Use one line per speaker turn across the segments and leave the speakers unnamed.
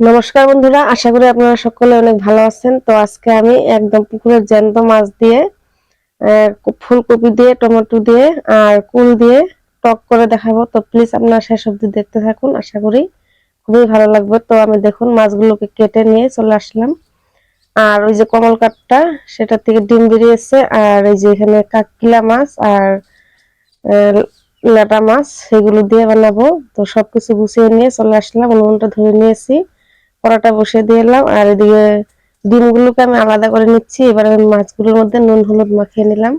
নমস্কার বন্ধুরা, আশা করি আপনারা সকলে অনেক ভালো আছেন। তো আজকে আমি একদম পুকুরের জ্যান্ত মাছ দিয়ে ফুলকপি দিয়ে, টমেটো দিয়ে আর কুল দিয়ে টক করে দেখাবো। তো প্লিজ আপনারা শেষ অবধি দেখতে থাকুন, আশা করি খুবই ভালো লাগবে। তো আমি দেখুন মাছগুলোকে কেটে নিয়ে চলে আসলাম। আর ওই যে কমল কাঠটা, সেটা থেকে ডিম বেরিয়েছে। আর এই যে এখানে কাকিলা মাছ আর লেটা মাছ সেগুলো দিয়ে বানাবো। তো সবকিছু গুছিয়ে নিয়ে চলে আসলাম, উনুনটা ধরে নিয়েছি। কড়াটা বসিয়ে দিয়ে এলাম, আর এদিকে ডিমগুলোকে আমি আলাদা করে নিচ্ছি। এবার আমি মাছগুলোর মধ্যে নুন, হলুদ মাখিয়ে নিলাম।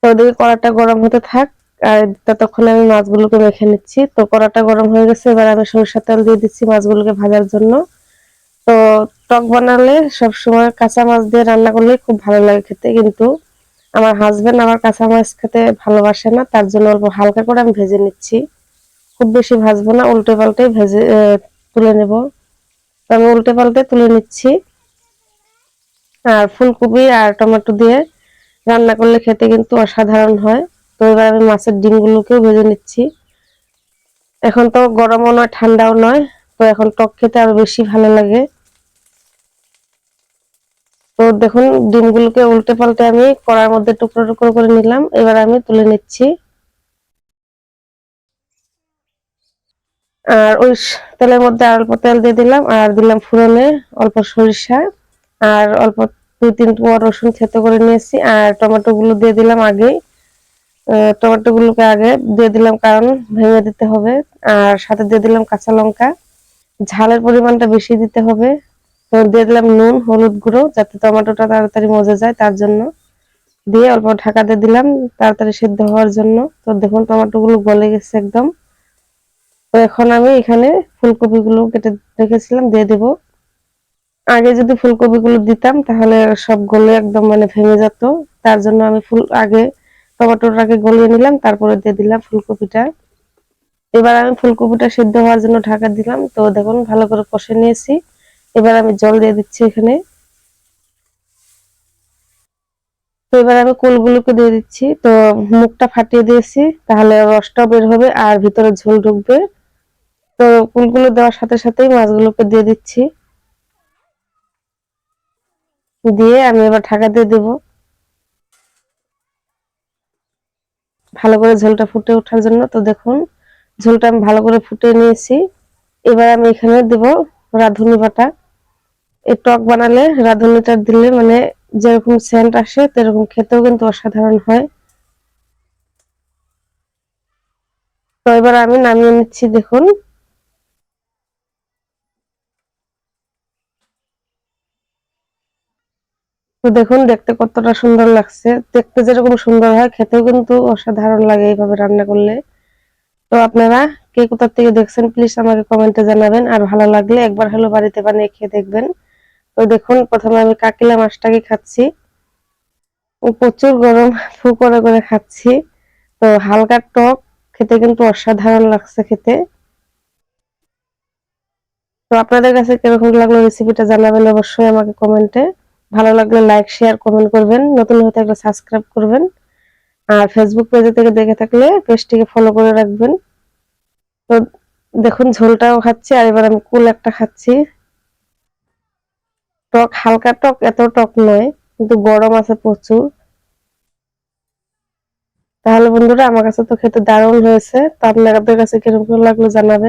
তো ওদিকে কড়াটা গরম হতে থাক, আর ততক্ষণ আমি মাছগুলোকে মেখে নিচ্ছি। তো কড়াটা গরম হয়ে গেছে, এবার আমি সরিষার তেল দিয়ে দিচ্ছি মাছগুলোকে ভাজার জন্য। তো টক বানালে সবসময় কাঁচা মাছ দিয়ে রান্না করলে খুব ভালো লাগে খেতে, কিন্তু আমার হাজবেন্ড আমার কাঁচা মাছ খেতে ভালোবাসে না, তার জন্য অল্প হালকা করে আমি ভেজে নিচ্ছি। খুব বেশি ভাজবো না, উল্টে পাল্টে ভেজে তুলে নেব। আমি উল্টে পাল্টে তুলে নিচ্ছি। আর ফুলকপি আর টমেটো দিয়ে রান্না করলে খেতে কিন্তু অসাধারণ হয়। তো এবার আমি মাছের ডিমগুলোকেও ভেজে নিচ্ছি। এখন তো গরমও নয়, ঠান্ডাও নয়, তো এখন টক খেতে আরও বেশি ভালো লাগে। তো দেখুন, ডিমগুলোকে উল্টে পাল্টে আমি কড়ার মধ্যে টুকরো টুকরো করে নিলাম। এবার আমি তুলে নিচ্ছি। আর ওই তেলের মধ্যে আর অল্প তেল দিয়ে দিলাম, আর দিলাম ফুরনে অল্প সরিষা, আর অল্প দুই তিন কোয়া রসুন থেতো করে নিয়েছি, আর টমেটো গুলো দিয়ে দিলাম আগে টমেটো গুলোকে আগে দিয়ে দিলাম কারণ ভেঙে দিতে হবে, আর সাথে দিয়ে দিলাম কাঁচা লঙ্কা। ঝালের পরিমাণটা বেশি দিতে হবে দিয়ে দিলাম নুন, হলুদ গুঁড়ো, যাতে টমেটোটা তাড়াতাড়ি মজে যায় তার জন্য। দিয়ে অল্প ঢাকা দিয়ে দিলাম, তাড়াতাড়ি সেদ্ধ হওয়ার জন্য। তো দেখুন টমেটো গুলো গলে গেছে একদম। তো এখন আমি এখানে ফুলকপি গুলো কেটে রেখেছিলাম, দিয়ে দেব। আগে যদি ফুলকপি গুলো দিতাম, তাহলে সব গলে একদম মানে ভেঙে যেত। তার জন্য আমি ফুল, আগে টমেটোটাকে গলিয়ে নিলাম, তারপরে দিয়ে দিলাম ফুলকপিটা। এবার আমি ফুলকপিটা সিদ্ধ হওয়ার জন্য ঢাকা দিলাম। তো দেখুন, ভালো করে কষে নিয়েছি। এবার আমি জল দিয়ে দিচ্ছি এখানে। তো এবার আমি কুলগুলোকে দিয়ে দিচ্ছি। তো মুখটা ফাটিয়ে দিয়েছি, তাহলে রসটা বের হবে আর ভিতরে ঝোল ঢুকবে। তো কুলগুলো দেওয়ার সাথে সাথেই মাছগুলোকে দিয়ে দিচ্ছি। দিয়ে আমি এবার ঢাকা দিয়ে দেব। ভালো করে ঝোলটা ফুটে ওঠার জন্য। তো দেখুন, ঝোলটা আমি ভালো করে ফুটে নিয়েছি। এবার আমি এখানে দেব রাঁধুনি বাটা। এই টক বানালে রাঁধুনিটা দিলে মানে যেরকম সেন্ট আসে তেরকম খেতেও কিন্তু অসাধারণ হয়। তো এবার আমি নামিয়ে নিচ্ছি, দেখুন। তো দেখুন, দেখতে কতটা সুন্দর লাগছে। দেখতে যেরকম সুন্দর হয়, খেতেও কিন্তু অসাধারণ লাগে এইভাবে রান্না করলে। তো আপনারা কে কোথা থেকে দেখছেন প্লিজ আমাকে কমেন্টে জানাবেন। আর ভালো লাগলে একবার হলো বাড়িতে বানিয়ে খেয়ে দেখবেন। তো দেখুন, প্রথমে আমি কাকিলা মাছটাকে খাচ্ছি। প্রচুর গরম ফু করে করে খাচ্ছি। তো হালকা টক, খেতে কিন্তু অসাধারণ লাগছে খেতে। তো আপনাদের কাছে কীরকম লাগল রেসিপিটা জানাবেন অবশ্যই আমাকে কমেন্টে ভালো লাগলে লাইক শেয়ার কমেন্ট করবেন। নতুন হয়ে থাকলে সাবস্ক্রাইব করবেন। আর ফেসবুক পেজে থেকে দেখে থাকলে পেজটিকে ফলো করে রাখবেন। তো দেখুন, ঝোলটাও খাচ্ছি আর এবার আমি কুল একটা খাচ্ছি। টক, হালকা টক, এত টক নয়, কিন্তু গরম আছে প্রচুর। তাহলে বন্ধুরা, আমার কাছে তো খেতে দারুণ হয়েছে। তো আপনাদের কাছে কীরকম লাগল জানাবেন।